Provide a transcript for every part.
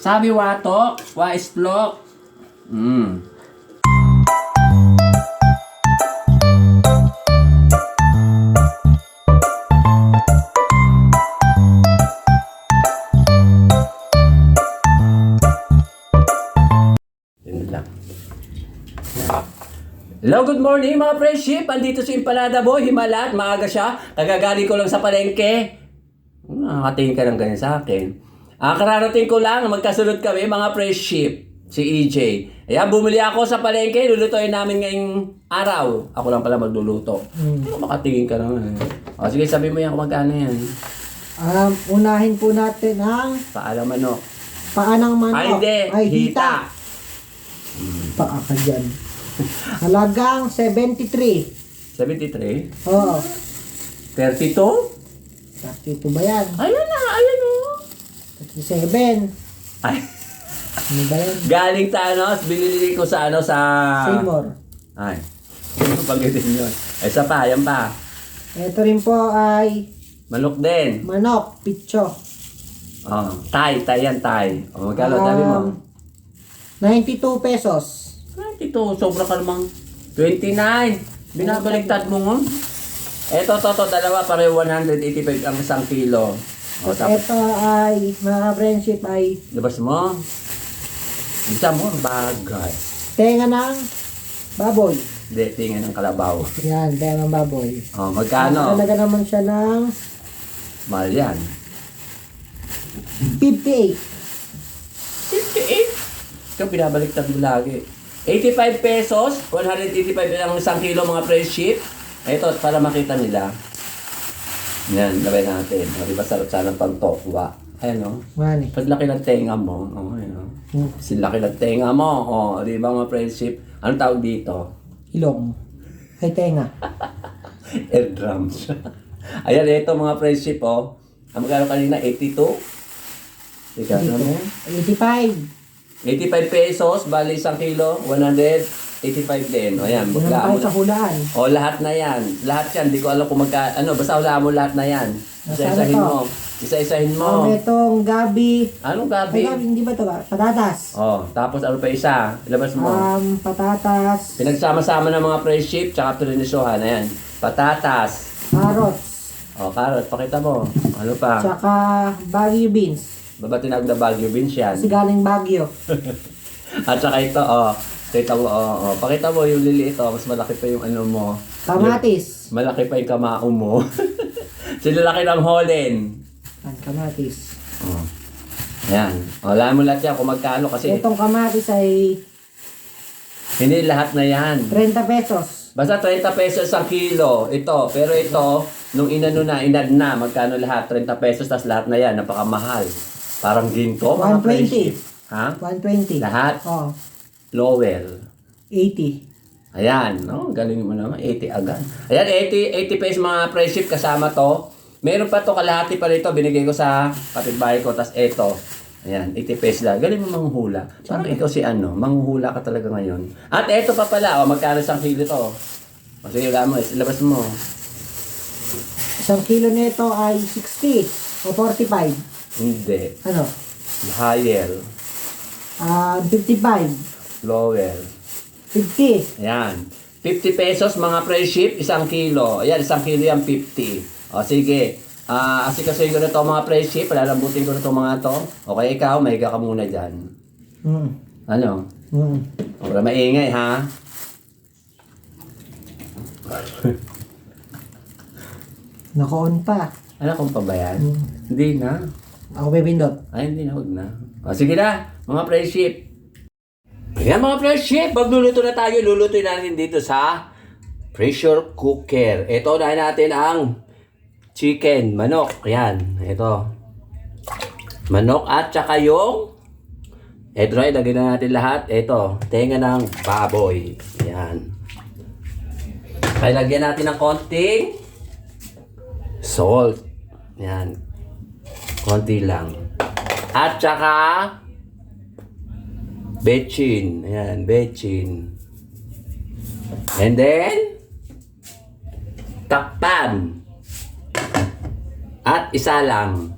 Sabi wato, wa isplok. Mm. Lang. Hello, good morning mga friendship. Andito si Impalada Boy, Himalat. Maaga siya. Kagagaling ko lang sa palengke. Nakakatingin ka ng ganyan sa akin. Ah, kararating ko lang, magkasunod kami mga friendship. Si EJ. Ayan, bumili ako sa palengke. Lulutoy namin ngayong araw. Ako lang pala magluluto. Hmm. Ano makatingin ka naman. O, sige, sabi mo yan kung magkano yan. Um, unahin po natin ang Paalam ano. paanang manok. Ay, hindi. Ay, Hita. Paa ka dyan. Halagang 73. 73. Oo. 32? Sakti ito ba yan? Ayan na, ayan o. 37. Ay, Ano ba yan? galing sa ano, binili ko sa ano, sa... Seymour. Ay, ano pagitin yun? Isa pa, yan pa. Ito rin po ay Manok din. manok, pitcho. Oh, tay, tay yan, tay. O, magkano sabi mo? Um, 92 pesos. 22, sobra ka namang 29. Binabaliktad mo nga. Eto, to, to, dalawa pareho 185 ang isang kilo. O, tapos, Ito ay, mga friendship ay labas mo. Isa mo, ang bagay. tenga ng baboy. Hindi, tingin ng kalabaw. Yan, tenga ng baboy. O, magkano? Talaga naman siya ng Mahal yan. 58. 58. Ikaw, binabaliktad mo lagi. 85 pesos, 185 ang isang kilo mga friendship. Ito, para makita nila. Yan, labay natin. O, di ba sarap sana pang tokwa? Ayan o. Mani. Paglaki ng tenga mo, oh, ayan o. Hmm. Silaki ng tenga mo, oh, di ba mga friendship? Anong tawag dito? Ilong. Ay, tenga. Air drums. Ayan, ito mga friendship, oh. Ang magkano kanina? 82? Ika, Dito. ano? 85. 85 pesos, bali isang kilo, 185 din. O yan, tayo mo sa na. hulaan. O lahat na yan. Lahat yan, di ko alam kung magka, ano, basta hulaan mo lahat na yan. Isa-isahin Nasaan mo. Isa-isahin mo. Ang itong gabi. Anong Ay, gabi? gabi, hindi ba ito ba? Patatas. Oh, tapos ano pa isa? Ilabas mo. Um, patatas. Pinagsama-sama ng mga friendship, tsaka pirinisuhan. Ayan. Patatas. Carrots. O, carrot, pakita mo. Ano pa? Tsaka Baguio beans. Baba tinawag na Baguio beans yan. Kasi galing Baguio. At saka ito, oh. Pakita mo, oh, oh. Pakita mo yung liliit, oh. Mas malaki pa yung ano mo. Kamatis. Malaki pa yung kamao mo. Sinalaki ng holen. Ang kamatis. Oh. Ayan. O, alam mo lahat yan kung magkano kasi Itong kamatis ay hindi lahat na yan. 30 pesos. Basta 30 pesos ang kilo. Ito. Pero ito, nung inano na, inad na, magkano lahat? 30 pesos, tas lahat na yan. Napakamahal. Parang ginto, mga 120. friendship. Ha? 120. Lahat? Oh, Lowell. 80. Ayan, no? Galing mo naman. 80 agad. Ayan, 80, 80 pesos mga friendship kasama to. Meron pa to kalahati pa rito. Binigay ko sa kapitbahay ko. Tapos eto. Ayan, 80 pesos lang. Galing mo manghuhula. Parang ikaw si ano, manghuhula ka talaga ngayon. At eto pa pala, o magkano isang kilo to? O sige, gamo, ilabas mo. Isang kilo nito ay 60 o 45. Hindi. Ano? Higher. Ah, 55. Lower. 50. Ayan. 50 pesos mga friendship, isang kilo. Ayan, isang kilo yan, 50. O sige. Ah, asikasuhin ko na to mga friendship. Palalambutin ko na to mga to. Okay, ikaw, mahiga ka muna dyan. Mm. Ano? Mm. Wala maingay, ha? Naka-on pa. Ano kung pa ba yan? Mm. Hindi na. Ako pipindot. Ay, hindi na, huwag na. O, sige na, mga friendship. Ayan mga friendship, magluluto na tayo. Lulutuin natin dito sa pressure cooker. Ito, unahin natin ang chicken, manok. Ayan, ito. Manok at saka yung ito ay lagyan na natin lahat. Ito, tenga ng baboy. Ayan. Ay, lagyan natin ng konting salt. Ayan. Konti lang. At saka bechin. Ayan, bechin. And then takpan. At isa lang.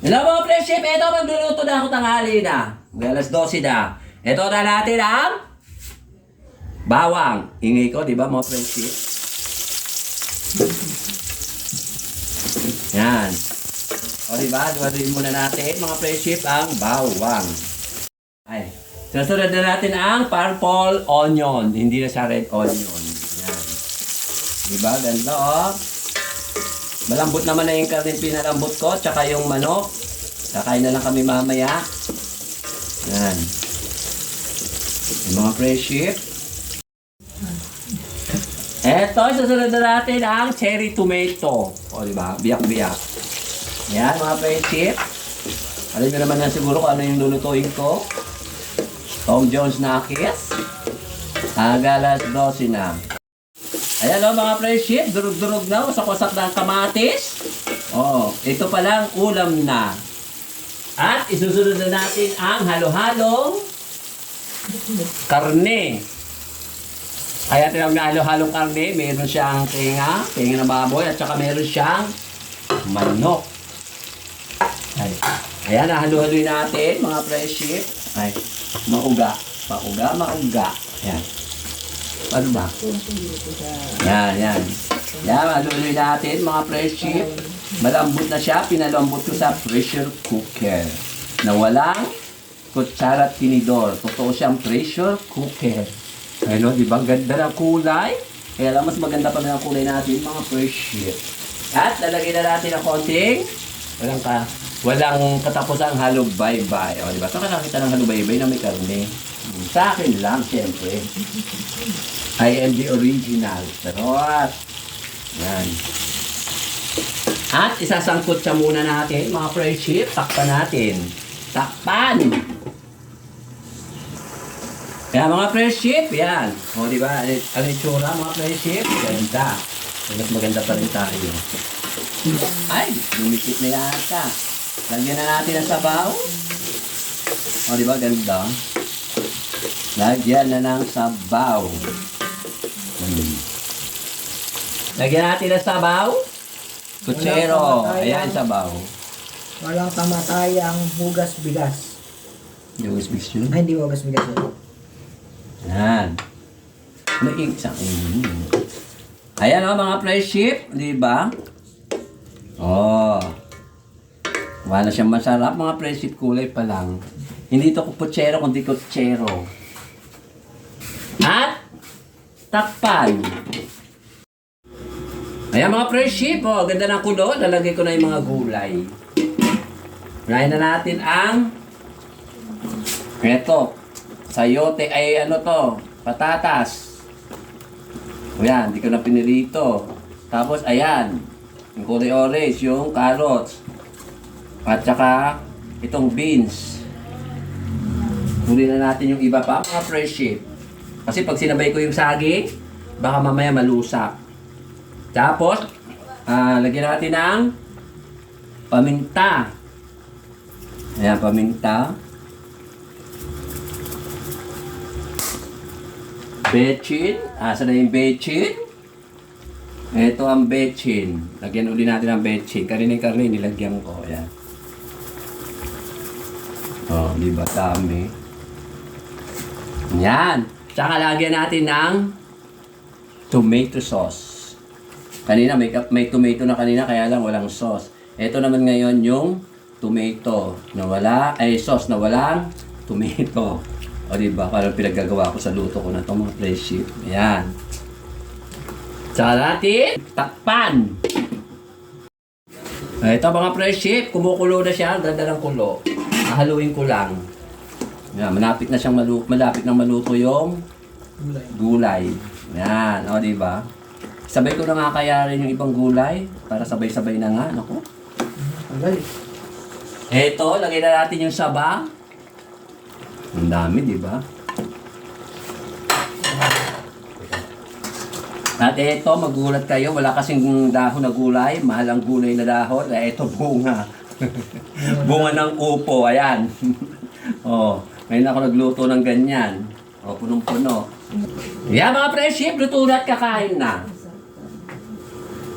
Hello mga friendship, ito magluluto na ako tanghali na. Alas 12 na. Ito na natin ang bawang. Ingay ko, di ba mga friendship? Yan. O di ba, dumaduin muna natin mga friendship ang bawang. Ay. Susunod na natin ang purple onion. Hindi na siya red onion. Yan. Di ba? Ganda oh. Malambot naman na yung karne pinalambot ko, tsaka yung manok. Kakain na lang kami mamaya. Yan. Yung mga friendship. Eto, susunod na natin ang cherry tomato. O, di ba? Biyak-biyak. Yan, mga friendship. Alam nyo naman na siguro kung ano yung lulutuin ko. Tom Jones Nakis. Agalas 12 na. Ayan o mga friendship, durug-durug na, wasak-wasak na ang kamatis. Oh, ito pa lang ulam na. At isusunod na natin ang halo-halong karne. Kaya tinawag na halo-halong karne, meron siyang tinga, tinga ng baboy, at saka meron siyang manok. Ay. Ayan, halo-haloy natin mga friendship. Ay, mauga. Mauga, mauga. Ayan. Ano ba? Yan, yan. Yan, maluloy natin mga friendship. Malambot na siya. Pinalambot ko sa pressure cooker. Na walang kutsara at tinidor. Totoo siyang pressure cooker. Ano, di ba? Ganda ng kulay. Kaya lang mas maganda pa rin ang kulay natin mga friendship. At lalagyan na natin ng konting walang ka walang katapusang halo bye-bye. O, di ba? Saan ka nakita ng halo bye-bye na may karne? Sa akin lang, siyempre. I am the original. Charot. Yan. At isasangkot siya muna natin, mga friendship. Takpan natin. Takpan! Kaya mga friendship, yan. O, di ba? Ano ano yung tsura, mga friendship? Ganda. Mas maganda pa rin tayo. Ay, lumikit na yata. Lagyan na natin ang sabaw. O, di ba? Ganda. Lagyan na ng sabaw. Hmm. Lagyan natin ng sabaw. Kutsero. Ayan, sabaw. Walang kamatayang hugas bigas. Yung speaks yun. Ay, hindi hugas bigas yun. Yan. May isang mm. Ayan o mga friendship, di ba? Oh. Wala siyang masarap mga friendship kulay pa lang. Hindi ito kutsero kundi kutsero. At takpan. Ayan mga friendship, oh, ganda ng kulo. Lalagay ko na yung mga gulay. Unahin na natin ang eto, sayote ay ano to, patatas. O yan, di ko na pinirito. Tapos ayan, yung kulay orange, yung carrots. At saka itong beans. Huli na natin yung iba pa, mga friendship. Kasi pag sinabay ko yung saging, baka mamaya malusak. Tapos, ah, lagyan natin ng paminta. Ayan, paminta. Bechin. Asa na yung bechin? Ito ang bechin. Lagyan uli natin ang bechin. Kanina yung karne, nilagyan ko. Ayan. Oh, di ba dami? Yan. Tsaka lagyan natin ng tomato sauce. Kanina may, may tomato na kanina kaya lang walang sauce. Ito naman ngayon yung tomato na wala, ay sauce na walang tomato. O di ba? Parang pinaggagawa ko sa luto ko na itong mga friendship. Ayan. Tsaka natin, takpan. Ito mga friendship, kumukulo na siya. Ang Ganda ng kulo. Hahaluin ko lang. Yan, malapit na siyang malu malapit na maluto yung Gulay. gulay. Yan, o di ba? Sabay ko na nga kaya rin yung ibang gulay para sabay-sabay na nga. Naku. Tagal. Eto, lagay na natin yung saba. Ang dami, di ba? At eto, magulat kayo, wala kasing dahon na gulay, mahal ang gulay na dahon. Eh, eto, bunga. bunga ng upo, ayan. oh, ngayon ako nagluto ng ganyan. Oh, punong-puno. Yan mga friendship, luto na at kakain na.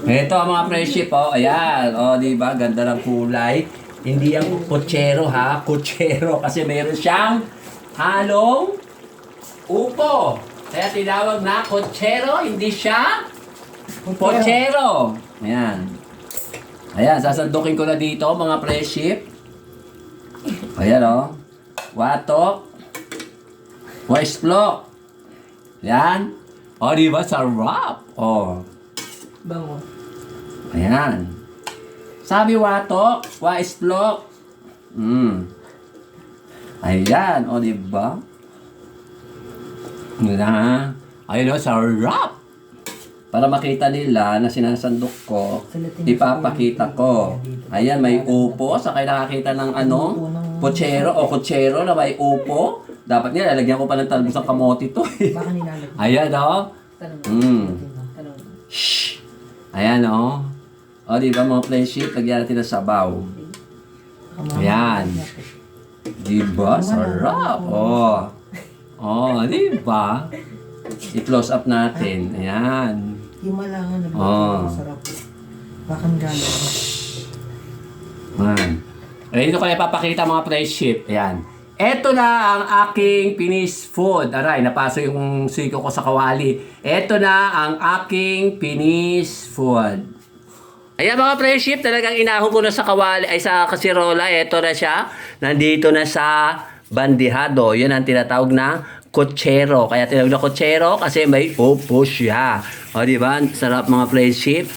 Ito ang mga friendship, oh, ayan. Oh, di ba? Ganda ng kulay. Hindi ang kutsero ha, kutsero kasi meron siyang halong upo. Kaya tinawag na kutsero, hindi siya pochero. Ayan. Ayan, sasandukin ko na dito mga preship. Ayan o. Oh. Watok. Westblock. Yan. O, di ba? Sarap. O. Bango. Ayan. Sabi watok, Westblock. Mm. Ayan. O, di ba? Na. Ayun o, sarap. Para makita nila na sinasandok ko, ipapakita ko. Ayan, may upo. Sa kayo nakakita ng ano? Pochero o kutsero na may upo. Dapat nga, lalagyan ko pa ng talbos ng kamote to. eh. Ayan o. Tanong. Mm. Tanong. Shh! Ayan o. O, di ba mga play sheet? Lagyan natin ng sabaw. Ayan. Di ba? Sarap. O. O, di ba? I-close up natin. Ayan. Yung malangan na Ah. sarap. Baka nilalag. Ayan. Eh, dito ko na ipapakita mga price sheet. Ayan. Ito na ang aking finished food. Aray, napaso yung siko ko sa kawali. Ito na ang aking finished food. Ayan mga price sheet, talagang inahon ko na sa kawali, ay sa kasirola. Ito na siya. Nandito na sa bandihado. Yun ang tinatawag na kutsero. Kaya tinawag na kutsero kasi may upo siya. O, di ba? Sarap mga sheet.